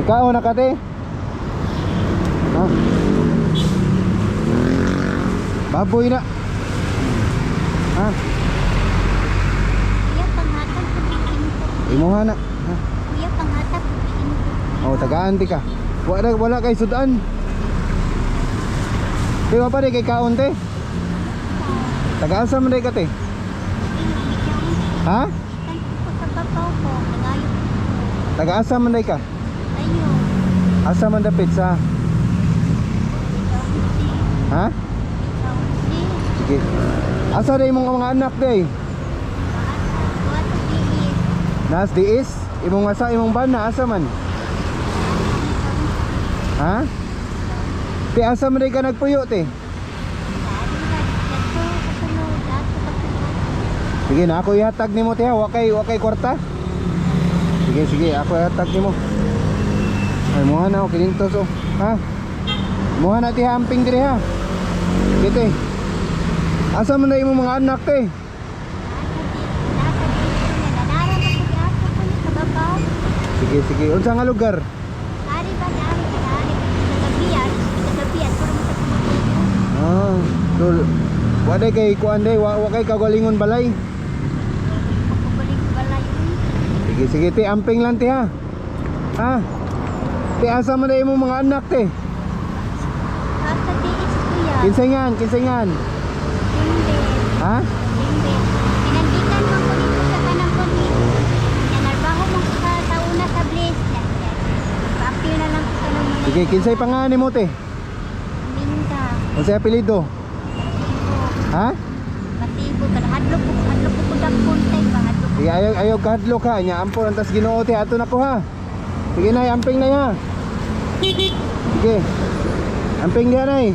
Ikaw na kate. Ha? Baboy na. Ha? Kuya, panghatag ko bikin ko. Imuha na. Ha? Kuya, panghatag ko bikin ko. Oh, tagaan ti ka. Wala wala kay sudan. Di ba pa di kay kaon te? Tagaan sa man ka te? Ha? Kan ko sa babaw ko. Nangayo ko. Tagaan sa man ka? Ayo. Asa man da pizza? Ha? Sige. Asa da imong mga anak day? Nas diis? Imong asa imong bana asa man? Ha? Ti asa man day ka nagpuyo te? Sige na ako ihatag nimo te ha, wa kay wa kay kwarta. Sige sige, ako ihatag nimo. Ay mo na ako kinintos oh. Ha? Mo na ti hamping dire ha. Kite. Asa man na imong mga anak te? Sige sige, unsa nga lugar? Ah, dul. Wa day kay kuan day, wa, wa kay kagalingon balay. Sige sige ti, amping lang ti ha. Ha? Ti asa man na imong mga anak te? Kinsayngan, kinsayngan. Ha? Pinandikan mo ko dito sa kanang ko ni. Nanarbaho mo sa tauna sa Blaze. Paapil na lang sa nang mga Sige, kinsay pangalan mo te? Minda. Unsay apelyido? Matibo. Ha? Matibo. Kan hadlok ko. Hadlok ko kudang kontay. Hadlok ko. Ayaw ayaw kahadlok ha. Nya ampon antas Ginoo te ato na ko ha. Sige nay, amping na ha. Sige. Amping diha nay.